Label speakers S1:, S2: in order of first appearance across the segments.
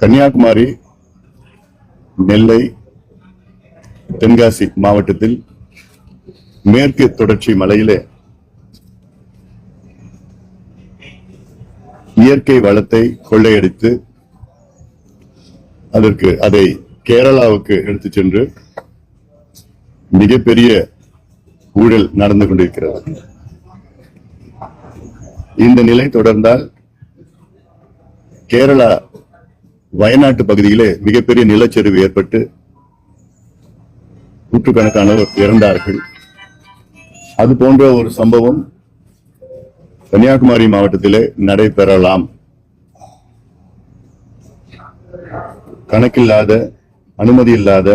S1: கன்னியாகுமரி நெல்லை தென்காசி மாவட்டத்தில் மேற்கு தொடர்ச்சி மலையிலே இயற்கை வளத்தை கொள்ளையடித்து அதற்கு அதை கேரளாவுக்கு எடுத்து சென்று மிகப்பெரிய ஊழல் நடந்து கொண்டிருக்கிறது. இந்த நிலை தொடர்ந்தால் கேரளா வயநாட்டு பகுதியிலே மிகப்பெரிய நிலச்சரிவு ஏற்பட்டு நூற்றுக்கணக்கானவர் இறந்தார்கள். அது போன்ற ஒரு சம்பவம் கன்னியாகுமரி மாவட்டத்திலே நடைபெறலாம். கணக்கில்லாத அனுமதி இல்லாத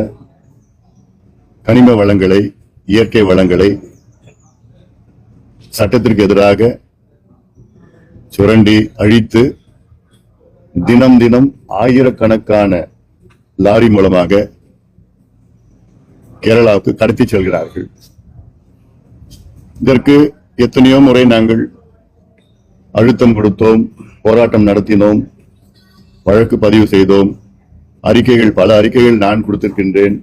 S1: கனிம வளங்களை இயற்கை வளங்களை சட்டத்திற்கு எதிராக சுரண்டி அழித்து தினம் தினம் ஆயிரக்கணக்கான லாரி மூலமாக கேரளாவுக்கு கடத்தி செல்கிறார்கள். இதற்கு எத்தனையோ முறை நாங்கள் அழுத்தம் கொடுத்தோம் போராட்டம் நடத்தினோம் வழக்கு பதிவு செய்தோம். அறிக்கைகள் பல அறிக்கைகள் நான் கொடுத்திருக்கின்றேன்.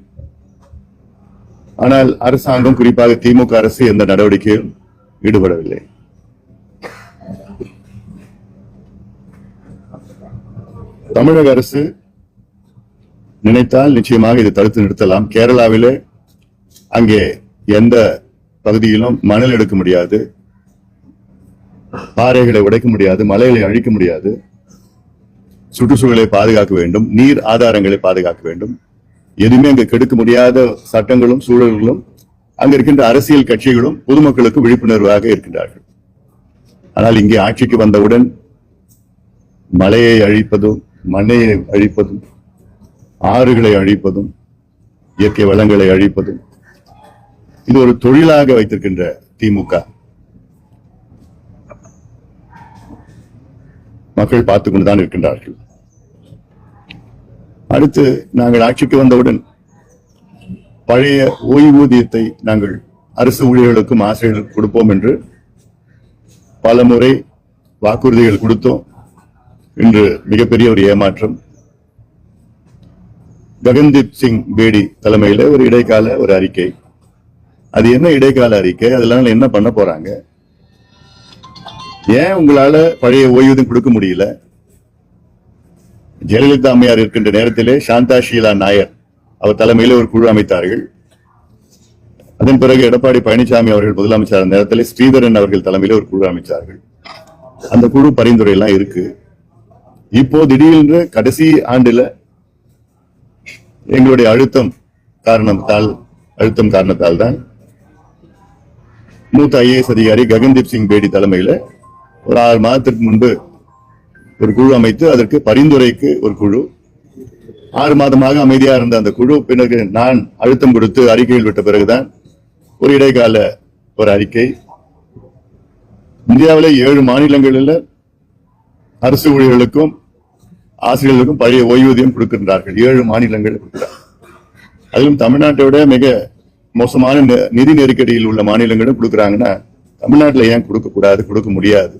S1: ஆனால் அரசாங்கம் குறிப்பாக திமுக அரசு எந்த நடவடிக்கையும் ஈடுபடவில்லை. தமிழக அரசு நினைத்தால் நிச்சயமாக இதை தடுத்து நிறுத்தலாம். கேரளாவிலே அங்கே எந்த பகுதியிலும் மணல் எடுக்க முடியாது. பாறைகளை உடைக்க முடியாது. மலைகளை அழிக்க முடியாது. சுற்றுச்சூழலை பாதுகாக்க வேண்டும். நீர் ஆதாரங்களை பாதுகாக்க வேண்டும். எதுவுமே அங்கு கெடுக்க முடியாத சட்டங்களும் சூழல்களும் அங்க இருக்கின்ற அரசியல் கட்சிகளும் பொதுமக்களுக்கு விழிப்புணர்வாக இருக்கின்றார்கள். ஆனால் இங்கே ஆட்சிக்கு வந்தவுடன் மலையை அழிப்பதும் மண்ணையை அழிப்பதும் ஆறுகளை அழிப்பதும் இயற்கை வளங்களை அழிப்பதும் இது ஒரு தொழிலாக வைத்திருக்கின்ற திமுக. மக்கள் பார்த்துக் கொண்டுதான் இருக்கின்றார்கள். அடுத்து நாங்கள் ஆட்சிக்கு வந்தவுடன் பழைய ஓய்வூதியத்தை நாங்கள் அரசு ஊழியர்களுக்கும் ஆசிரியர்களுக்கும் கொடுப்போம் என்று பல முறை வாக்குறுதிகள் கொடுத்தோம். இன்று மிகப்பெரிய ஒரு ஏமாற்றம். ககன்தீப் சிங் பேடி தலைமையில ஒரு இடைக்கால ஒரு அறிக்கை. அது என்ன இடைக்கால அறிக்கை? அதெல்லாம் என்ன பண்ண போறாங்க? ஏன் உங்களால பழைய ஓய்வூதியம் கொடுக்க முடியல? ஜெயலலிதா அம்மையார் இருக்கின்ற நேரத்திலே சாந்தா ஷீலா நாயர் அவர் தலைமையில் ஒரு குழு அமைத்தார்கள். அதன் பிறகு எடப்பாடி பழனிசாமி அவர்கள் முதலமைச்சர் நேரத்தில் ஸ்ரீதரன் அவர்கள் தலைமையில ஒரு குழு அமைச்சார்கள். அந்த குழு பரிந்துரை எல்லாம் இருக்கு. இப்போ திடீர்னு கடைசி ஆண்டுல எங்களுடைய அழுத்தம் காரணத்தால் அழுத்தம் காரணத்தால் தான் மூத்த ஐஏஎஸ் அதிகாரி ககன்தீப் சிங் பேடி தலைமையில ஒரு ஆறு மாதத்திற்கு முன்பு ஒரு குழு அமைத்து அதற்கு பரிந்துரைக்கு ஒரு குழு. ஆறு மாதமாக அமைதியா இருந்த அந்த குழு பிறகு நான் அழுத்தம் கொடுத்து அறிக்கையில் விட்ட பிறகுதான் ஒரு இடைக்கால ஒரு அறிக்கை. இந்தியாவில ஏழு மாநிலங்களில் அரசு ஊழியர்களுக்கும் ஆசிரியர்களுக்கும் பழைய ஓய்வூதியம் கொடுக்கின்றார்கள். ஏழு மாநிலங்கள் கொடுக்கிறார். அதிலும் தமிழ்நாட்டை விட மிக மோசமான நிதி நெருக்கடியில் உள்ள மாநிலங்களும் கொடுக்குறாங்கன்னா தமிழ்நாட்டில் ஏன் கொடுக்க கூடாது கொடுக்க முடியாது?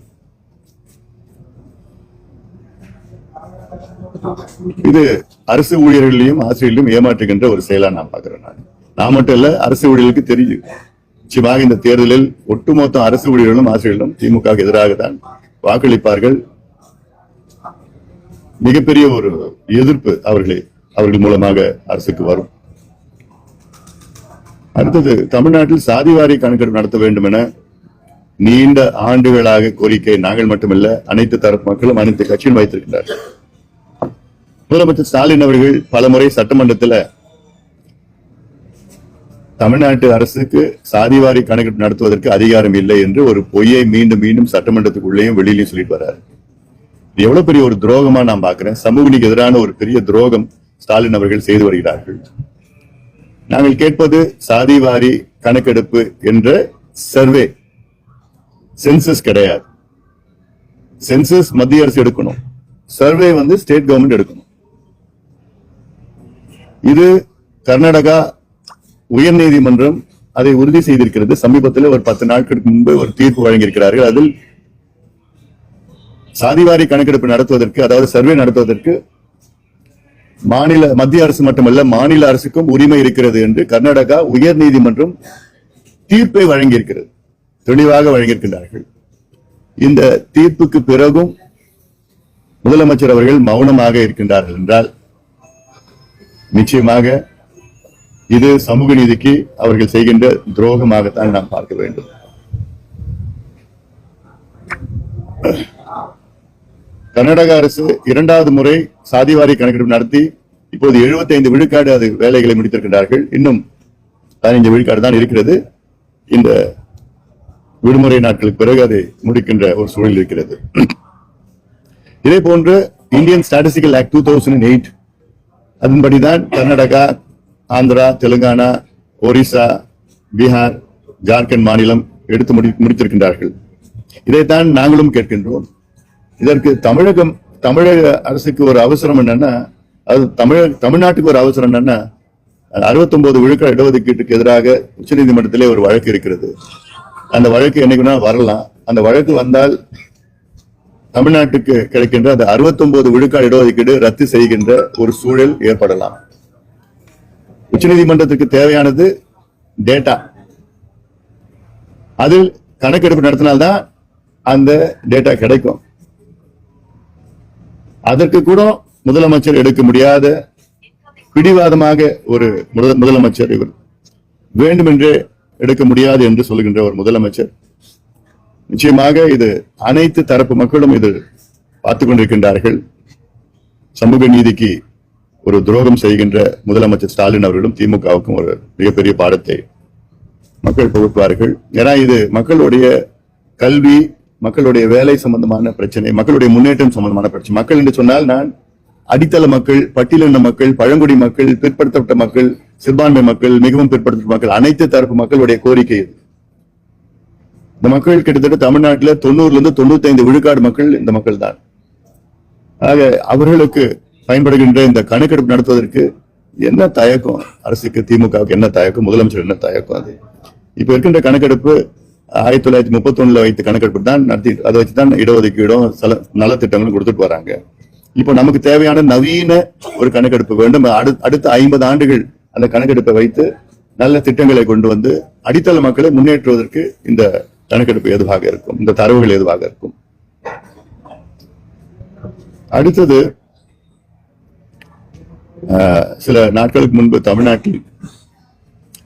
S1: இது அரசு ஊழியர்களையும் ஆசிரியர்களையும் ஏமாற்றுகின்ற ஒரு செயலா நான் பாக்குறேன் நான். நான் மட்டும் இல்ல அரசு ஊழியர்களுக்கு தெரியும். நிச்சயமாக இந்த தேர்தலில் ஒட்டுமொத்த அரசு ஊழியர்களும் ஆசிரியர்களும் திமுக எதிராக தான் வாக்களிப்பார்கள். மிகப்பெரிய ஒரு எதிர்ப்பு அவர்களே அவர்கள் மூலமாக அரசுக்கு வரும். அடுத்தது தமிழ்நாட்டில் சாதிவாரி கணக்கெடுப்பு நடத்த வேண்டும் என நீண்ட ஆண்டுகளாக கோரிக்கை நாங்கள் மட்டுமல்ல அனைத்து தரப்பு மக்களும் அனைத்து கட்சியும் வைத்திருக்கிறார்கள் முதலமைச்சர் ஸ்டாலின் அவர்கள் பலமுறை சட்டமன்றத்தில் தமிழ்நாட்டு அரசுக்கு சாதிவாரி கணக்கெடுப்பு நடத்துவதற்கு அதிகாரம் இல்லை என்று ஒரு பொய்யை மீண்டும் மீண்டும் சட்டமன்றத்துக்குள்ளேயும் வெளியிலையும் சொல்லிட்டு வர்றாரு. இது எவ்வளவு பெரிய ஒரு துரோகமா நான் பாக்குறேன் சமூக எதிரான ஒரு பெரிய துரோகம் ஸ்டாலின் அவர்கள் செய்து வருகிறார்கள். நாங்கள் கேட்பது சாதிவாரி கணக்கெடுப்பு என்ற சர்வே. சென்சஸ் கிடையாது. சென்சஸ் மத்திய அரசு எடுக்கணும். சர்வே வந்து ஸ்டேட் கவர்மெண்ட் எடுக்கணும். இது கர்நாடகா உயர்நீதிமன்றம் அதை உறுதி செய்திருக்கிறது. சமீபத்தில் ஒரு பத்து நாட்களுக்கு முன்பு ஒரு தீர்ப்பு வழங்கியிருக்கிறார்கள். அதில் சாதிவாரி கணக்கெடுப்பு நடத்துவதற்கு அதாவது சர்வே நடத்துவதற்கு மாநில மத்திய அரசு மட்டுமல்ல மாநில அரசுக்கும் உரிமை இருக்கிறது என்று கர்நாடகா உயர் நீதிமன்றம் தீர்ப்பை வழங்கியிருக்கிறது. தெளிவாக வழங்கியிருக்கின்றார்கள். இந்த தீர்ப்புக்கு பிறகும் முதலமைச்சர் அவர்கள் மௌனமாக இருக்கின்றார்கள் என்றால் நிச்சயமாக இது சமூக நீதிக்கு அவர்கள் செய்கின்ற துரோகமாகத்தான் நாம் பார்க்க வேண்டும். கர்நாடக அரசு இரண்டாவது முறை சாதிவாரி கணக்கெடுப்பு நடத்தி இப்போது 75 விழுக்காடு அது வேலைகளை முடித்திருக்கின்றார்கள். இன்னும் பதினைஞ்சு விழுக்காடு தான் இருக்கிறது. இந்த விடுமுறை நாட்களுக்கு பிறகு அதை முடிக்கின்ற ஒரு சூழல் இருக்கிறது. இதே போன்று Indian statistical act two thousand eight அதன்படிதான் Karnataka Andhra Telangana Orissa Bihar Jharkhand மாநிலம் எடுத்து முடி முடித்திருக்கின்றார்கள். இதைத்தான் நாங்களும் கேட்கின்றோம். இதற்கு தமிழகம் தமிழக அரசுக்கு ஒரு அவசரம் என்னன்னா அது தமிழக தமிழ்நாட்டுக்கு ஒரு அவசரம் என்னன்னா அறுபத்தொன்பது விழுக்காடு இடஒதுக்கீட்டுக்கு எதிராக உச்சநீதிமன்றத்திலே ஒரு வழக்கு இருக்கிறது. அந்த வழக்கு என்னைக்குன்னா வரலாம். அந்த வழக்கு வந்தால் தமிழ்நாட்டுக்கு கிடைக்கின்ற அந்த 69 விழுக்காடு இடஒதுக்கீடு ரத்து செய்கின்ற ஒரு சூழல் ஏற்படலாம். உச்சநீதிமன்றத்துக்கு தேவையானது டேட்டா. அதில் கணக்கெடுப்பு நடத்தினால்தான் அந்த டேட்டா கிடைக்கும். அதற்கு கூட முதலமைச்சர் எடுக்க முடியாத பிடிவாதமாக ஒரு முதலமைச்சர் இவர் வேண்டுமென்றே எடுக்க முடியாது என்று சொல்லுகின்ற ஒரு முதலமைச்சர். நிச்சயமாக இது அனைத்து தரப்பு மக்களும் இது பார்த்துக் கொண்டிருக்கின்றார்கள். சமூக நீதிக்கு ஒரு துரோகம் செய்கின்ற முதலமைச்சர் ஸ்டாலின் அவர்களும் திமுகவுக்கும் ஒரு மிகப்பெரிய பாடத்தை மக்கள் புகுத்துவார்கள். ஏன்னா இது மக்களுடைய கல்வி மக்களுடைய வேலை சம்பந்தமான பிரச்சனை மக்களுடைய முன்னேற்றம் சம்பந்தமான பிரச்சனை. மக்கள் என்று சொன்னால் நான் அடித்தள மக்கள் பட்டியலின மக்கள் பழங்குடி மக்கள் பிற்படுத்தப்பட்ட மக்கள் சிறுபான்மை மக்கள் மிகவும் பிற்படுத்தப்பட்ட மக்கள் அனைத்து தரப்பு மக்களுடைய கோரிக்கை இது. இந்த மக்கள் கிட்டத்தட்ட தமிழ்நாட்டில் தொண்ணூறுல இருந்து தொண்ணூத்தி ஐந்து விழுக்காடு மக்கள் இந்த மக்கள் தான். ஆக அவர்களுக்கு பயன்படுகின்ற இந்த கணக்கெடுப்பு நடத்துவதற்கு என்ன தயக்கம்? அரசுக்கு திமுகவுக்கு என்ன தயக்கம்? முதலமைச்சர் என்ன தயக்கம் அது? இப்ப இருக்கின்ற கணக்கெடுப்பு ஆயிரத்தி தொள்ளாயிரத்தி முப்பத்தி வைத்து கணக்கெடுப்பு தான் நடத்தி அதை வச்சு தான் இடஒதுக்கீடும் சில நலத்திட்டங்களும் கொடுத்துட்டு வராங்க. இப்போ நமக்கு தேவையான நவீன ஒரு கணக்கெடுப்பு வேண்டும். அடுத்த ஐம்பது ஆண்டுகள் அந்த கணக்கெடுப்பை வைத்து நல்ல திட்டங்களை கொண்டு வந்து அடித்தள மக்களை முன்னேற்றுவதற்கு இந்த கணக்கெடுப்பு எதுவாக இருக்கும். இந்த தரவுகள் எதுவாக இருக்கும். அடுத்தது ஆஹ், சில நாட்களுக்கு முன்பு தமிழ்நாட்டில்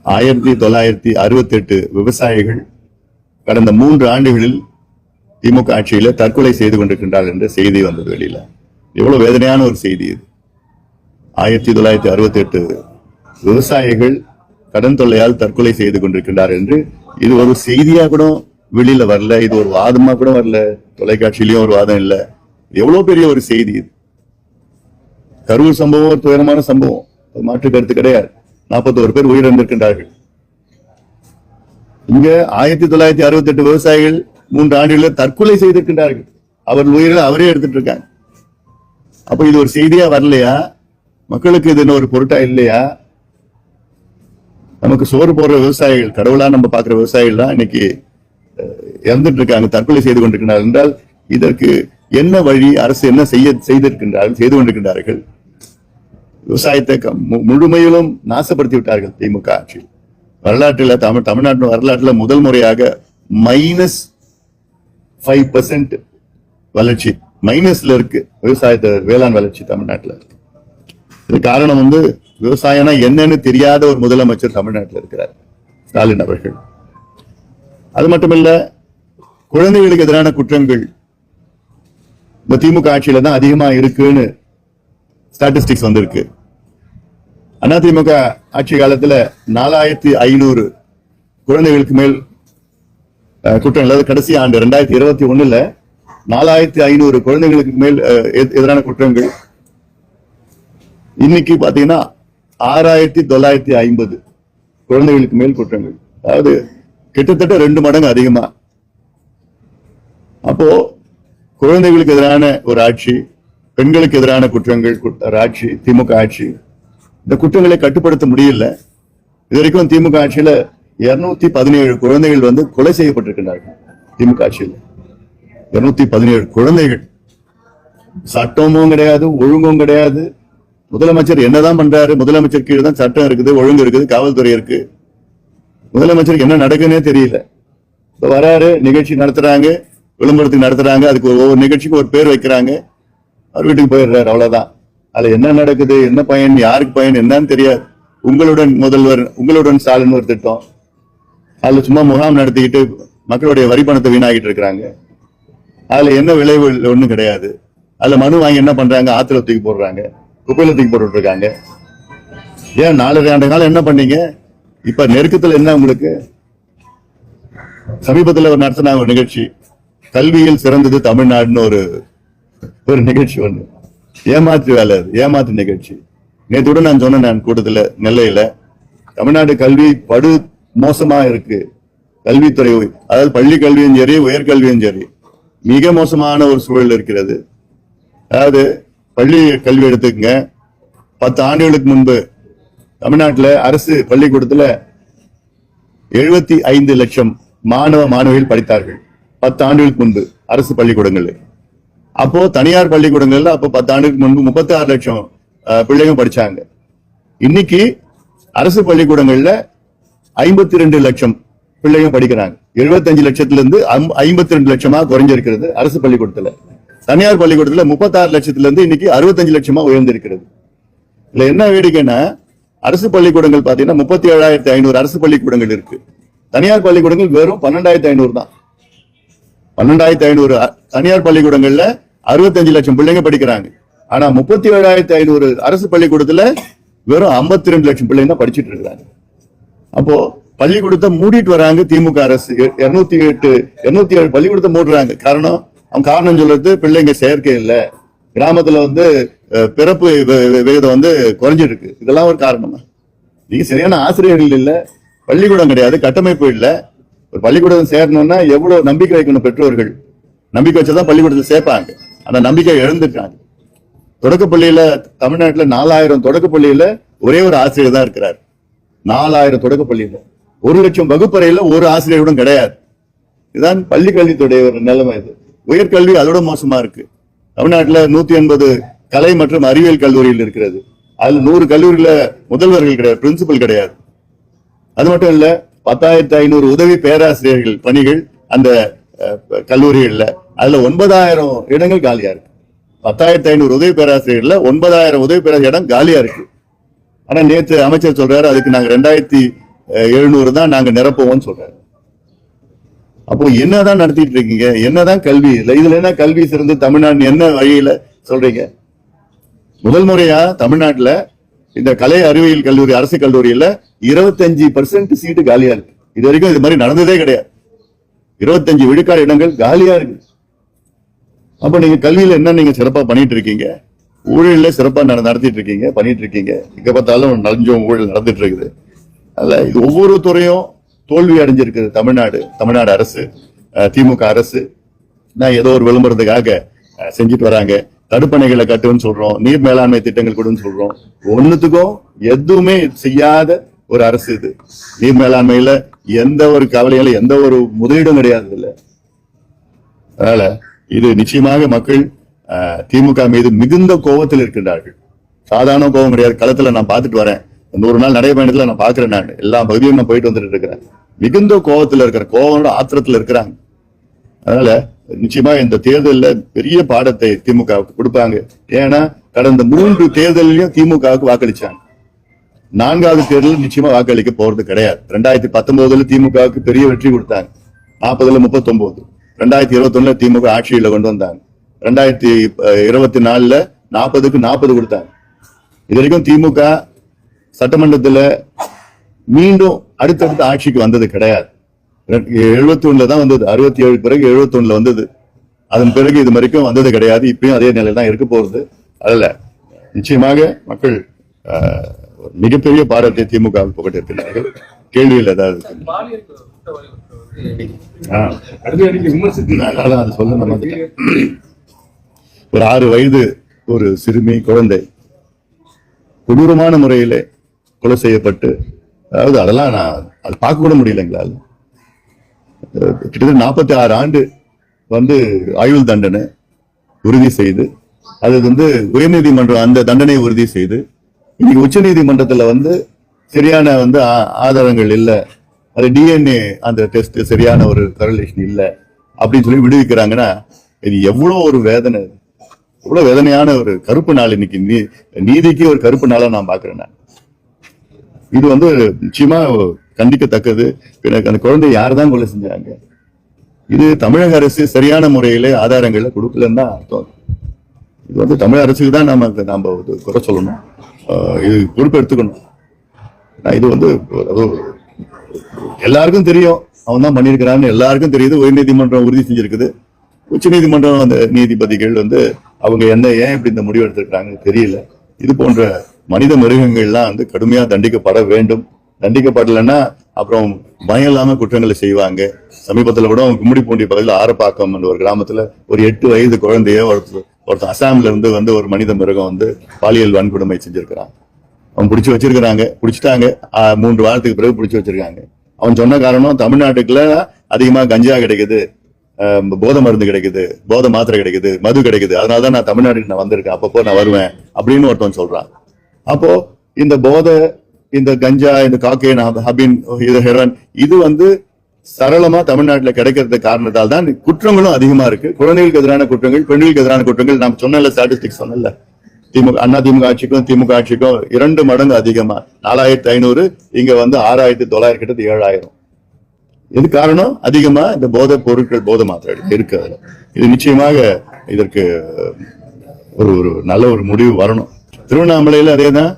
S1: ஆயிரத்தி தொள்ளாயிரத்தி அறுபத்தி எட்டு விவசாயிகள் கடந்த மூன்று ஆண்டுகளில் திமுக ஆட்சியில தற்கொலை செய்து கொண்டிருக்கின்றார் என்ற செய்தி வந்தது வெளியில. எவ்வளவு வேதனையான ஒரு செய்தி இது. ஆயிரத்தி தொள்ளாயிரத்தி அறுபத்தி எட்டு விவசாயிகள் கடன் தொல்லையால் தற்கொலை செய்து கொண்டிருக்கின்றார் என்று இது ஒரு செய்தியா கூட வெளியில வரல. இது ஒரு வாதமா கூட வரல. தொலைக்காட்சியிலயும் ஒரு வாதம் இல்ல. எவ்வளவு பெரிய ஒரு செய்தி இது. கரூர் சம்பவம் ஒரு துயரமான சம்பவம். மாற்று கருத்து கிடையாது. நாற்பத்தோரு பேர் உயிரிழந்திருக்கின்றார்கள். இங்க ஆயிரத்தி தொள்ளாயிரத்தி அறுபத்தி எட்டு விவசாயிகள் மூன்று ஆண்டுகளில் தற்கொலை செய்திருக்கின்றார்கள். அவர் உயிரை அவரே எடுத்துட்டு இருக்காங்க அப்ப இது ஒரு செய்தியா வரலையா? மக்களுக்கு இது ஒரு பொருட்டா இல்லையா? நமக்கு சோறு போடுற விவசாயிகள் கடவுளா நம்ம பாக்குற விவசாயிகள் தான் இன்னைக்கு இறந்துட்டு இருக்காங்க தற்கொலை செய்து கொண்டிருக்கிறார்கள் என்றால் இதற்கு என்ன வழி அரசு என்ன செய்ய செய்திருக்கின்றார்கள் செய்து கொண்டிருக்கின்றார்கள்? விவசாயத்தை மு- முழுமையிலும் நாசப்படுத்தி விட்டார்கள் திமுக ஆட்சி வரலாற்றில் தமிழ் தமிழ்நாட்டு வரலாற்றில் முதல் முறையாக மைனஸ் ஃபைவ் பர்சன்ட் வளர்ச்சி. மைனஸ்ல இருக்கு. விவசாயத்தை வேளாண் வளர்ச்சி தமிழ்நாட்டில் இது காரணம் வந்து விவசாயம்னா என்னன்னு தெரியாத ஒரு முதலமைச்சர் தமிழ்நாட்டில் இருக்கிறார் ஸ்டாலின் அவர்கள். அது மட்டுமல்ல குழந்தைகளுக்கு எதிரான குற்றங்கள் இந்த திமுக ஆட்சியில தான் அதிகமா இருக்குன்னு ஸ்டாட்டிஸ்டிக்ஸ் வந்திருக்கு. அதிமுக ஆட்சி காலத்துல நாலாயிரத்தி ஐநூறு குழந்தைகளுக்கு மேல் அஹ், குற்றங்கள் அதாவது கடைசி ஆண்டு ரெண்டாயிரத்தி இருபத்தி ஒண்ணுல நாலாயிரத்தி ஐநூறு குழந்தைகளுக்கு மேல் எதிரான குற்றங்கள். இன்னைக்கு பாத்தீங்கன்னா ஆறாயிரத்தி தொள்ளாயிரத்தி ஐம்பது குழந்தைகளுக்கு மேல் குற்றங்கள். அதாவது கிட்டத்தட்ட ரெண்டு மடங்கு அதிகமா. அப்போ குழந்தைகளுக்கு எதிரான ஒரு ஆட்சி பெண்களுக்கு எதிரான குற்றங்கள் ஆட்சி திமுக ஆட்சி. இந்த குற்றங்களை கட்டுப்படுத்த முடியல. இது வரைக்கும் திமுக ஆட்சியில இருநூத்தி பதினேழு குழந்தைகள் வந்து கொலை செய்யப்பட்டிருக்கிறார்கள் திமுக ஆட்சியில். இருநூத்தி பதினேழு குழந்தைகள். சட்டமும் கிடையாது ஒழுங்கும் கிடையாது. முதலமைச்சர் என்னதான் பண்றாரு? முதலமைச்சர் கீழே தான் சட்டம் இருக்குது ஒழுங்கு இருக்குது காவல்துறை இருக்கு. முதலமைச்சருக்கு என்ன நடக்குன்னே தெரியல. இப்போ வராரு நிகழ்ச்சி நடத்துறாங்க விளம்பரத்துக்கு நடத்துறாங்க அதுக்கு ஒவ்வொரு நிகழ்ச்சிக்கு ஒரு பேர் வைக்கிறாங்க. அவர் வீட்டுக்கு போயிடுறாரு அவ்வளவுதான். அதுல என்ன நடக்குது என்ன பயன் யாருக்கு பயன் என்னன்னு தெரியாது. உங்களுடன் முதல்வர் உங்களுடன் ஸ்டாலின் ஒரு திட்டம். அதுல சும்மா முகாம் நடத்திக்கிட்டு மக்களுடைய வரி பணத்தை வீணாகிட்டு இருக்கிறாங்க. அதுல என்ன விளைவு ஒண்ணும் கிடையாது. அதுல மனு வாங்கி என்ன பண்றாங்க? ஆத்திர தூக்கி போடுறாங்க. குப்பையில தூக்கி போட்டுட்டு இருக்காங்க ஏன் நாலரை ஆண்டு காலம் என்ன பண்ணீங்க? இப்ப நெருக்கத்துல என்ன உங்களுக்கு? சமீபத்துல ஒரு நடத்தினாங்க ஒரு நிகழ்ச்சி. கல்வியில் சிறந்தது தமிழ்நாடுன்னு ஒரு ஒரு நிகழ்ச்சி ஒண்ணு. ஏமாற்று வேலை அது, ஏமாற்று நிகழ்ச்சி. நேற்று கூட நான் சொன்னேன் நான் கூட்டத்தில் நெல்லையில தமிழ்நாடு கல்வி படு மோசமா இருக்கு. கல்வித்துறை அதாவது பள்ளி கல்வியும் சரி உயர்கல்வியும் சரி மிக மோசமான ஒரு சூழல் இருக்கிறது. அதாவது பள்ளி கல்வி எடுத்துக்கங்க. பத்து ஆண்டுகளுக்கு முன்பு தமிழ்நாட்டில் அரசு பள்ளிக்கூடத்தில் எழுபத்தி ஐந்து லட்சம் மாணவ மாணவிகள் படித்தார்கள். பத்து ஆண்டுகளுக்கு முன்பு அரசு பள்ளிக்கூடங்களில். அப்போ தனியார் பள்ளிக்கூடங்கள்ல அப்போ பத்து ஆண்டுக்கு முன்பு முப்பத்தி ஆறு லட்சம் அஹ், பிள்ளைங்க படிச்சாங்க. இன்னைக்கு அரசு பள்ளிக்கூடங்கள்ல ஐம்பத்தி ரெண்டு லட்சம் பிள்ளைங்க படிக்கிறாங்க. 75 லட்சத்துல இருந்து ஐம்பத்தி ரெண்டு லட்சமா குறைஞ்சிருக்கிறது அரசு பள்ளிக்கூடத்துல. தனியார் பள்ளிக்கூடத்துல முப்பத்தாறு லட்சத்துல இருந்து இன்னைக்கு அறுபத்தஞ்சு லட்சமா உயர்ந்திருக்கிறது. இதுல என்ன வேடிக்கைன்னா அரசு பள்ளிக்கூடங்கள் பாத்தீங்கன்னா முப்பத்தி ஏழாயிரத்தி ஐநூறு அரசு பள்ளிக்கூடங்கள் இருக்கு. தனியார் பள்ளிக்கூடங்கள் வெறும் பன்னெண்டாயிரத்தி ஐநூறு தான். பன்னெண்டாயிரத்தி ஐநூறு தனியார் பள்ளிக்கூடங்கள்ல அறுபத்தஞ்சு லட்சம் பிள்ளைங்க படிக்கிறாங்க. ஆனா முப்பத்தி ஏழாயிரத்தி ஐநூறு அரசு பள்ளிக்கூடத்துல வெறும் 52 ரெண்டு லட்சம் பிள்ளைங்க தான் படிச்சிட்டு இருக்காங்க அப்போ பள்ளிக்கூடத்தை மூடிட்டு வராங்க திமுக அரசு. இருநூத்தி எட்டு இருநூத்தி ஏழு பள்ளிக்கூடத்தை மூடுறாங்க. காரணம் அவங்க காரணம் சொல்றது பிள்ளைங்க செயற்கை இல்லை. கிராமத்துல வந்து பிறப்பு வி- விகிதம் வந்து குறைஞ்சிருக்கு. இதெல்லாம் ஒரு காரணமா? நீங்க சரியான ஆசிரியர்கள் இல்லை. பள்ளிக்கூடம் கிடையாது கட்டமைப்பு இல்லை. ஒரு பள்ளிக்கூடம் சேரணும்னா எவ்வளவு நம்பிக்கை வைக்கணும் பெற்றோர்கள்? நம்பிக்கை வச்சுதான் பள்ளிக்கூடத்தில் சேர்ப்பாங்க. அந்த நம்பிக்கை இழந்துட்டாங்க தொடக்கப்பள்ளியில தமிழ்நாட்டுல நாலாயிரம் தொடக்கப்பள்ளியில ஒரே ஒரு ஆசிரியர் தான் இருக்கிறார். நாலாயிரம் தொடக்கப்பள்ளியில ஒரு லட்சம் வகுப்பறையில ஒரு ஆசிரியரும் கிடையாது. இதுதான் பள்ளி கல்வித்துடைய ஒரு நிலைமை இது. உயர்கல்வி அதோட மோசமா இருக்கு. தமிழ்நாட்டுல நூத்தி எண்பது கலை மற்றும் அறிவியல் கல்லூரியில் இருக்கிறது. அதுல நூறு கல்லூரியில முதல்வர்கள் கிடையாது பிரின்சிபல் கிடையாது. அது மட்டும் இல்ல பத்தாயிரத்தி ஐநூறு உதவி பேராசிரியர்கள் பணிகள் அந்த அஹ், கல்லூரிகள்ல. அதுல ஒன்பதாயிரம் இடங்கள் காலியா இருக்கு. பத்தாயிரத்தி ஐநூறு உதவி பேராசிரியர்களில் ஒன்பதாயிரம் உதவி பேராசிரியர் இடம் காலியா இருக்கு. ஆனா நேற்று அமைச்சர் சொல்றாரு அதுக்கு நாங்க ரெண்டாயிரத்தி எழுநூறு தான் நாங்க நிரப்புவோம்னு சொல்றாரு. அப்போ என்னதான் நடத்திட்டு இருக்கீங்க? என்னதான் கல்வி இல்லை இதுல என்ன கல்வி சிறந்து தமிழ்நாடு என்ன வழியில சொல்றீங்க? முதல் முறையா தமிழ்நாட்டுல இந்த கலை அறிவியல் கல்லூரி அரசு கல்லூரியில இருபத்தஞ்சு பர்சன்ட் சீட்டு காலியா இருக்கு. இது வரைக்கும் இது மாதிரி நடந்ததே கிடையாது. இருபத்தஞ்சு விழுக்காடு இடங்கள் காலியா இருக்கு. அப்ப நீங்க கல்வியில என்ன நீங்க சிறப்பா பண்ணிட்டு இருக்கீங்க? ஊழல்ல சிறப்பா நடத்திட்டு இருக்கீங்க பண்ணிட்டு இருக்கீங்க. எங்க பார்த்தாலும் நலஞ்சம் ஊழல் நடந்துட்டு இருக்குது. அல்ல இது ஒவ்வொரு துறையும் தோல்வி அடைஞ்சிருக்குது. தமிழ்நாடு தமிழ்நாடு அரசு அஹ், திமுக அரசு. நான் ஏதோ ஒரு விளம்பரத்துக்காக செஞ்சுட்டு வராங்க. தடுப்பணைகளை கட்டுன்னு சொல்றோம் நீர் மேலாண்மை திட்டங்கள் கொடுன்னு சொல்றோம். ஒண்ணுத்துக்கும் எதுவுமே செய்யாத ஒரு அரசு இது. நீர் மேலாண்மையில எந்த ஒரு கவலையில எந்த ஒரு முதலீடும் கிடையாது இல்ல அதனால இது நிச்சயமாக மக்கள் திமுக மீது மிகுந்த கோபத்தில் இருக்கின்றார்கள். சாதாரண கோபம் கிடையாது. களத்துல நான் பார்த்துட்டு வரேன். நூறு நாள் நடைபயணத்துல நான் பாக்குறேன் நான். எல்லா பகுதியும் நான் போயிட்டு வந்துட்டு இருக்கிறேன். மிகுந்த கோபத்துல இருக்கிற கோபம் ஆத்திரத்துல இருக்கிறாங்க. அதனால நிச்சயமா இந்த தேர்தல்ல பெரிய பாடத்தை திமுகவுக்கு கொடுப்பாங்க. ஏன்னா கடந்த மூன்று தேர்தலையும் திமுகவுக்கு வாக்களிச்சாங்க. நான்காவது தேர்தல் நிச்சயமா வாக்களிக்க போறது கிடையாது. ரெண்டாயிரத்தி பத்தொன்பதுல திமுகவுக்கு பெரிய வெற்றி கொடுத்தாங்க. நாற்பதுல முப்பத்தொன்பது ரெண்டாயிரத்தி இருபத்தி ஒண்ணுல திமுக ஆட்சியில கொண்டு வந்தாங்க. ரெண்டாயிரத்தி இருபத்தி நாலுல நாற்பதுக்கு நாற்பது கொடுத்தாங்க. இது வரைக்கும் திமுக சட்டமன்றத்துல மீண்டும் அடுத்தடுத்த ஆட்சிக்கு வந்தது கிடையாது. எழுபத்தி ஒண்ணுல தான் வந்தது. அறுபத்தி ஏழு பிறகு எழுபத்தி ஒண்ணுல வந்தது. அதன் பிறகு இது வரைக்கும் வந்தது கிடையாது. இப்பயும் அதே நிலையில தான் இருக்க போறது அதுல நிச்சயமாக மக்கள் ஆஹ், மிகப்பெரிய பாரத்தை திமுக புகட்டிருக்கிறார்கள் கேள்வியில் ஏதாவது அது ஒரு ஆறு வயது ஒரு சிறுமி குழந்தை கொடூரமான முறையிலே கொலை செய்யப்பட்டு அதாவது அதெல்லாம் நான் அது பார்க்க கூட முடியல எங்களால் கிட்டத்தட்ட நாற்பத்தி ஆறு ஆண்டு வந்து ஆயுள் தண்டனை உறுதி செய்து அது வந்து உயர்நீதிமன்றம் அந்த தண்டனையை உறுதி செய்து இன்னைக்கு உச்சநீதிமன்றத்துல வந்து சரியான வந்து ஆ- ஆதாரங்கள் இல்லை. அது டிஎன்ஏ அந்த டெஸ்ட் சரியான ஒரு கரலேஷன் இல்லை அப்படின்னு சொல்லி விடுவிக்கிறாங்கன்னா இது எவ்வளோ ஒரு வேதனை. எவ்வளோ வேதனையான ஒரு கருப்பு நாள் இன்னைக்கு. நீ- நீதிக்கு ஒரு கருப்பு நாளாக நான் பார்க்குறேன் நான். இது வந்து நிச்சயமா கண்டிக்கத்தக்கது. அந்த குழந்தை யார் தான் கொலை செஞ்சாங்க? இது தமிழக அரசு சரியான முறையில ஆதாரங்களை கொடுக்கலன்னு தான் அர்த்தம். இது வந்து தமிழக அரசுக்கு தான் நாம நாம குறை சொல்லணும். இது பொறுப்பெடுத்துக்கணும். நான் இது வந்து எல்லாருக்கும் தெரியும். அவன் தான் பண்ணியிருக்கிறான்னு எல்லாருக்கும் தெரியுது. உயர்நீதிமன்றம் உறுதி செஞ்சிருக்குது. உச்சநீதிமன்றம் அந்த நீதிபதிகள் வந்து அவங்க என்ன ஏன் இப்படி இந்த முடிவு எடுத்திருக்கிறாங்கன்னு தெரியல. இது போன்ற மனித மிருகங்கள்லாம் வந்து கடுமையா தண்டிக்கப்பட வேண்டும். தண்டிக்கப்படலைன்னா அப்புறம் பயம் இல்லாம குற்றங்களை செய்வாங்க. சமீபத்துல கூட கும்மிடி பூண்டி பகுதியில் ஆரப்பாக்கம் என்ற ஒரு கிராமத்துல ஒரு எட்டு வயது குழந்தைய ஒருத்தர் ஒருத்தர் அசாம்ல இருந்து வந்து ஒரு மனித மிருகம் வந்து பாலியல் வன்கொடுமை செஞ்சிருக்கிறான். அவன் பிடிச்சி வச்சிருக்கிறாங்க. பிடிச்சிட்டாங்க. மூன்று வாரத்துக்கு பிறகு பிடிச்சி வச்சிருக்காங்க. அவன் சொன்ன காரணம் தமிழ்நாட்டுக்குள்ள அதிகமா கஞ்சா கிடைக்குது. ஆஹ் போதை மருந்து கிடைக்குது. போதை மாத்திரை கிடைக்குது. மது கிடைக்குது. அதனாலதான் நான் தமிழ்நாட்டுக்கு நான் வந்திருக்கேன். அப்பப்போ நான் வருவேன் அப்படின்னு ஒருத்தன் சொல்றான். அப்போ இந்த போதை இந்த கஞ்சா இந்த காக்கேன் ஹபின் இது ஹெரோன் இது வந்து சரளமா தமிழ்நாட்டுல கிடைக்கிறது காரணத்தால் தான் குற்றங்களும் அதிகமா இருக்கு. குழந்தைகளுக்கு எதிரான குற்றங்கள் பெண்களுக்கு எதிரான குற்றங்கள் நாம் சொன்னல ஸ்டாட்டிஸ்டிக் சொன்னல திமுக அண்ணா திமுக ஆட்சிக்கும் திமுக ஆட்சிக்கும் இரண்டு மடங்கு அதிகமா. நாலாயிரத்தி ஐநூறு இங்க வந்து ஆறாயிரத்தி தொள்ளாயிரம் கிட்ட ஏழாயிரம். இது காரணம்? அதிகமா இந்த போதை பொருட்கள் போதை மாத்திரை இருக்கு அதுல இது நிச்சயமாக இதற்கு ஒரு ஒரு நல்ல ஒரு முடிவு வரணும். திருவண்ணாமலையில் அதே தான்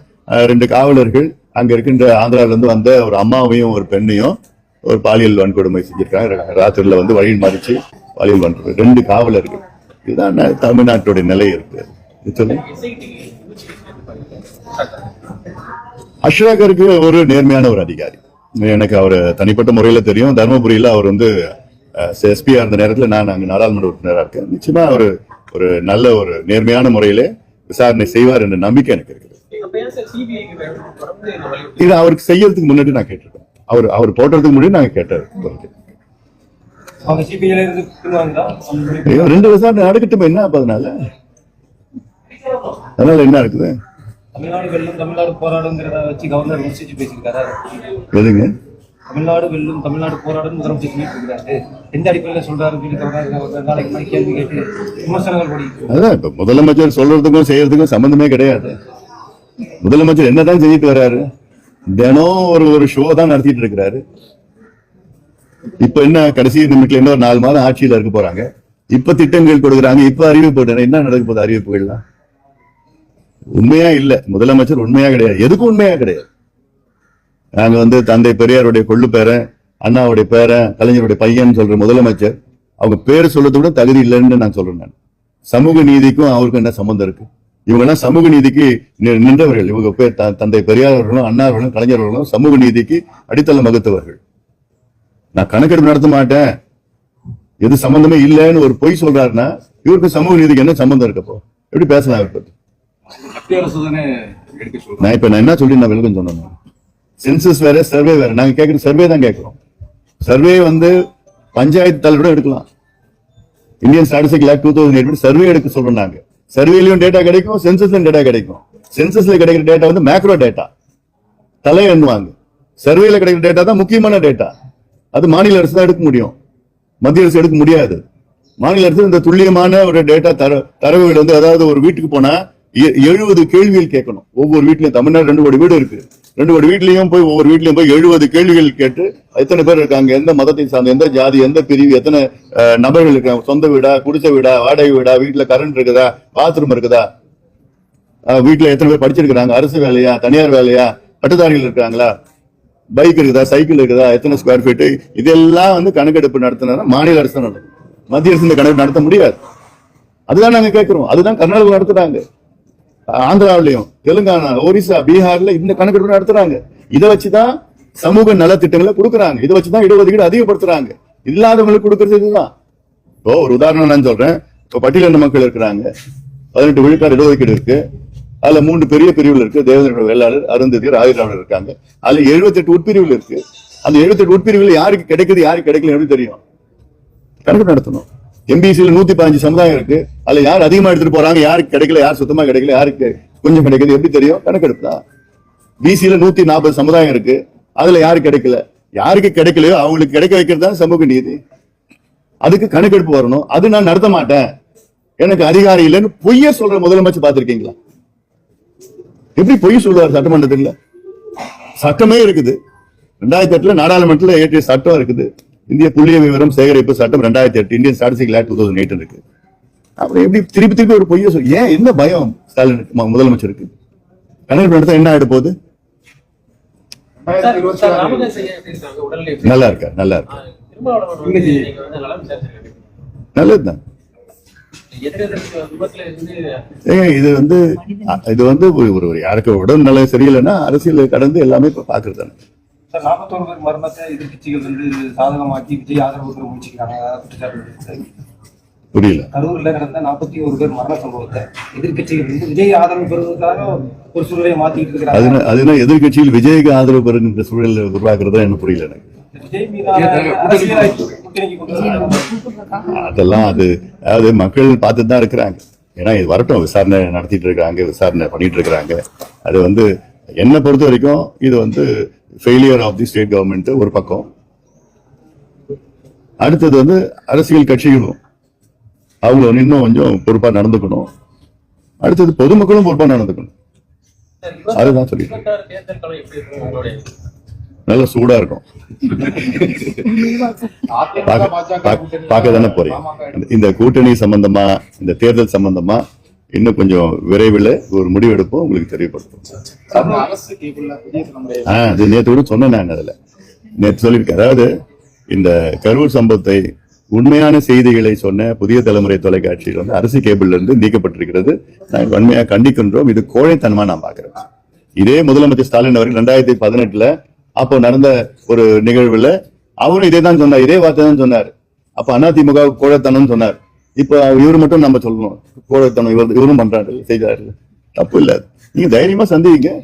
S1: ரெண்டு காவலர்கள் அங்க இருக்கின்ற ஆந்திராவிலேருந்து வந்த ஒரு அம்மாவையும் ஒரு பெண்ணையும் ஒரு பாலியல் வன்கொடுமை செஞ்சிருக்காங்க. ராத்திரியில் வந்து வழியில் மறிச்சு பாலியல் வன்கொடுமை. ரெண்டு காவலர்கள். இதுதான் தமிழ்நாட்டுடைய நிலை இருக்கு. சொல்லு. அஷ்ராகருக்கு ஒரு நேர்மையான ஒரு அதிகாரி. எனக்கு அவர் தனிப்பட்ட முறையில் தெரியும். தருமபுரியில் அவர் வந்து எஸ்பியா இருந்த நேரத்தில் நான் அங்கே நாடாளுமன்ற உறுப்பினராக இருக்கேன். நிச்சயமாக அவர் ஒரு நல்ல ஒரு நேர்மையான முறையிலே விசாரணை செய்வார் என்ற நம்பிக்கை எனக்கு இருக்குது. இது அவருக்கு செய்யறதுக்கு முன்னாடி நான் கேட்டிருக்கேன். அவர் அவர் போடுறதுக்கு முன்னாடி நாங்க கேட்டார் ரெண்டு விசாரணை நடக்கட்டும் என்ன அதனால? அதனால என்ன இருக்குது?
S2: தமிழ்நாடு போராடுங்கிறத வச்சு கவர்னர்
S1: எதுங்க?
S2: தமிழ்நாடு வெல்லும் தமிழ்நாடு போராடும் முதலமைச்சர் சொல்லிட்டு எந்த அடிப்படையில் சொல்றாரு நாளைக்கு முன்னாடி கேள்வி கேட்டு விமர்சனங்கள் ஓடிட்டு
S1: அதான் இப்ப முதலமைச்சர் சொல்றதுக்கும் செய்யறதுக்கும் சம்பந்தமே கிடையாது. முதலமைச்சர் என்னதான் செஞ்சுட்டு வர்றாரு? தினம் ஒரு ஒரு ஷோ தான் நடத்திட்டு இருக்கிறாரு. இப்ப என்ன கடைசி நிமிஷத்துல இன்னொரு நாலு மாதம் ஆட்சியில இருக்க போறாங்க. இப்ப திட்டங்கள் கொடுக்குறாங்க. இப்ப அறிவிப்பு என்ன நடக்க போகுது அறிவிப்புகள்லாம்? உண்மையா இல்ல. முதலமைச்சர் உண்மையா கிடையாது. எதுக்கும் உண்மையா கிடையாது. நாங்க வந்து தந்தை பெரியாருடைய கொள்ளு பேரன் அண்ணாவுடைய பேரன் கலைஞருடைய பையன் சொல்ற முதலமைச்சர். அவங்க பேர் சொல்றதை விட தகுதி இல்லைன்னு நான் சொல்றேன் நான். சமூக நீதிக்கும் அவருக்கும் என்ன சம்பந்தம் இருக்கு? இவங்க எல்லாம் சமூக நீதிக்கு நின்றவர்கள். இவங்க பேர் தந்தை பெரியார் அவர்களும் அண்ணா அவர்களும் கலைஞர் அவர்களும் சமூக நீதிக்கு அடித்தளம் வகுத்தவர்கள். நான் கணக்கெடுப்பு நடத்த மாட்டேன். எது சம்பந்தமே இல்லைன்னு ஒரு பொய் சொல்றாருன்னா இவருக்கு சமூக நீதிக்கு என்ன சம்பந்தம் இருக்கப்போ எப்படி பேசலாம் பத்தி?
S3: சொல்றாங்க
S1: நான் இப்ப நான் என்ன சொல்லி நான் விளக்கம் சொன்னேன்? சென்சஸ் வேற சர்வே வேற. நாங்க கேட்கற சர்வே தான் கேட்கிறோம் சர்வே வந்து பஞ்சாயத்து தலைவரோட எடுக்கலாம். Indian statistic lakh two thousand eight survey எடுக்க சொல்றோம் நாங்க. சர்வேலயும் டேட்டா கிடைக்கும் சென்சஸ்லயும் டேட்டா கிடைக்கும். சென்சஸ்ல கிடைக்கிற டேட்டா வந்து மேக்ரோ டேட்டா தலை எண்ணுவாங்க. சர்வேல கிடைக்கிற டேட்டா தான் முக்கியமான டேட்டா அது மாநில அரசு தான் எடுக்க முடியும். மத்திய அரசு எடுக்க முடியாது. மாநில அரசு இந்த துல்லியமான ஒரு டேட்டா தர தரவுகள் வந்து அதாவது ஒரு வீட்டுக்கு போனா எ- எழுபது கேள்விகள் கேட்கணும். ஒவ்வொரு வீட்லயும் தமிழ்நாடு ரெண்டு கோடி வீடு இருக்கு. ரெண்டு ஒரு வீட்லயும் போய் ஒவ்வொரு வீட்லயும் போய் எழுபது கேள்விகள் கேட்டு எத்தனை பேர் இருக்காங்க எந்த மதத்தை சார்ந்த எந்த ஜாதி எந்த பிரிவு எத்தனை நபர்கள் இருக்காங்க சொந்த வீடா குடிசை வீடா வாடகை வீடா வீட்டுல கரண்ட் இருக்குதா பாத்ரூம் இருக்குதா? வீட்டுல எத்தனை பேர் படிச்சிருக்கிறாங்க அரசு வேலையா தனியார் வேலையா பட்டதாரிகள் இருக்காங்களா? பைக் இருக்குதா சைக்கிள் இருக்குதா எத்தனை ஸ்கொயர் ஃபீட்டு இதெல்லாம் வந்து கணக்கெடுப்பு நடத்தினா மாநில அரசு தான் நடக்கும். மத்திய அரசு இந்த கணக்கு நடத்த முடியாது. அதுதான் நாங்க கேட்கிறோம். அதுதான் கர்நாடகம் நடத்துறாங்க. ஆந்திராவிலையும் தெலுங்கானா ஒரிசா பீகார்ல இந்த கணக்கெடுப்பு நடத்துறாங்க. இதை வச்சுதான் சமூக நலத்திட்டங்களை கொடுக்கறாங்க. இதை வச்சுதான் இடஒதுக்கீடு அதிகப்படுத்துறாங்க. இல்லாதவங்களுக்கு கொடுக்கறது இதுதான். இப்போ ஒரு உதாரணம் நான் சொல்றேன். இப்போ பட்டியலின மக்கள் இருக்கிறாங்க. பதினெட்டு விழுக்காடு இடஒதுக்கீடு இருக்கு. அதுல மூன்று பெரிய பிரிவுகள் இருக்கு. தேவேந்திர வேளாளர் அருந்ததியர் ஆயுராளர் இருக்காங்க. அதுல 78 உட்பிரிவுகள் இருக்கு. அந்த 78 உட்பிரிவுகள் யாருக்கு கிடைக்குது யாருக்கு கிடைக்கல எப்படி தெரியும். கணக்கு நடத்தணும். எம்பிசியில் நூத்தி பதினஞ்சு சமுதாயம் இருக்கு. அதுல யார் அதிகமா எடுத்துட்டு போறாங்க யாருக்கு கிடைக்கல யார் சுத்தமா கிடைக்கல யாருக்கு கொஞ்சம் கிடைக்குது எப்படி தெரியும்? கணக்கெடுப்பு தான் பிசில நூத்தி நாற்பது சமுதாயம் இருக்கு. அதுல யாரு கிடைக்கல? யாருக்கு கிடைக்கலையோ அவங்களுக்கு கிடைக்க வைக்கிறது தான் சமூக நீதி. அதுக்கு கணக்கெடுப்பு வரணும். அது நான் நடத்த மாட்டேன். எனக்கு அதிகாரம் இல்லைன்னு பொய்ய சொல்ற முதலமைச்சர் பார்த்திருக்கீங்களா? எப்படி பொய் சொல்லுவார் சட்டமன்றத்தில்? சட்டமே இருக்குது. ரெண்டாயிரத்தி எட்டுல நாடாளுமன்றத்தில் ஏற்றிய சட்டம் இருக்குது. இந்திய புள்ளிய விவரம் சேகரிப்பு சட்டம் ரெண்டாயிரத்தி எட்டு Indian statistic act two thousand eight இருக்கு. அப்புறம் எப்படி திருப்பி திருப்பி ஒரு பொய்ய சொல்லி ஏன் என்ன பயம் ஸ்டாலினுக்கு முதலமைச்சருக்கு? கணக்கு நடத்த என்ன ஆயிட போகுது? நல்லா இருக்கா நல்லா இருக்கா நல்லதுதான். இது வந்து இது வந்து ஒரு ஒரு யாருக்கு உடல் நல்ல சரியில்லைன்னா அரசியல் கடந்து எல்லாமே இப்ப பாக்குறது தானே
S2: சார் நாற்பத்தோரு பேர் மரணத்தை எதிர்க்கட்சிகள் வந்து சாதகமாக்கி விஜய் ஆதரவு பெற முயற்சிக்கிறாங்க. குற்றச்சாட்டு.
S1: புரியல.
S2: கரூர்ல நடந்த நாற்பத்தி ஒரு பேர் மரண சம்பவத்தை எதிர்க்கட்சிகள் வந்து விஜய் ஆதரவு பெறுவதற்காக ஒரு சூழ்நிலையை மாத்திட்டு இருக்கிறாங்க.
S1: அதுனா எதிர்கட்சியில் விஜய்க்கு ஆதரவு பெறுகின்ற சூழல் உருவாக்குறதா எனக்கு புரியல எனக்கு. அதெல்லாம் அது அதாவது மக்கள் பார்த்துட்டு தான் இருக்கிறாங்க. ஏன்னா இது வரட்டும் விசாரணை நடத்திட்டு இருக்காங்க விசாரணை பண்ணிட்டு இருக்கிறாங்க அது வந்து என்னை பொறுத்த வரைக்கும் இது வந்து failure of the state government ஒரு பக்கம். அடுத்தது வந்து அரசியல் கட்சிகளும் அவங்க வந்து இன்னும் கொஞ்சம் பொறுப்பா நடந்துக்கணும். அடுத்தது பொதுமக்களும் பொறுப்பா நடந்துக்கணும். அதுதான் சொல்லிட்டு
S4: நல்லா
S1: நல்ல சூடா இருக்கும். பார்க்க- தானே போறீங்க. இந்த கூட்டணி சம்பந்தமா இந்த தேர்தல் சம்பந்தமா இன்னும் கொஞ்சம் விரைவில் ஒரு முடிவு எடுப்போம் உங்களுக்கு தெரியப்படுத்தும் ஆ, அது நேற்று கூட சொன்னேன் நான் அதுல. நேற்று சொல்லியிருக்கேன். அதாவது இந்த கரூர் சம்பவத்தை உண்மையான செய்திகளை சொன்ன புதிய தலைமுறை தொலைக்காட்சியில் வந்து அரசு கேபிள்ல இருந்து நீக்கப்பட்டிருக்கிறது. நாங்கள் வன்மையாக கண்டிக்கின்றோம். இது கோழைத்தனமா நான் பார்க்கிறேன். இதே முதலமைச்சர் ஸ்டாலின் அவர்கள் ரெண்டாயிரத்தி பதினெட்டுல அப்போ நடந்த ஒரு நிகழ்வுல அவரும் இதே தான் சொன்னார். இதே வார்த்தை தான் சொன்னார். அப்ப அதிமுக கோழைத்தனம் சொன்னார். இப்ப இவரு மட்டும் நம்ம சொல்லணும். கோழைத்தனம் இவர் இவரும் பண்றாரு. செய்தாரு. தப்பு இல்ல. நீங்க தைரியமா சந்திங்க.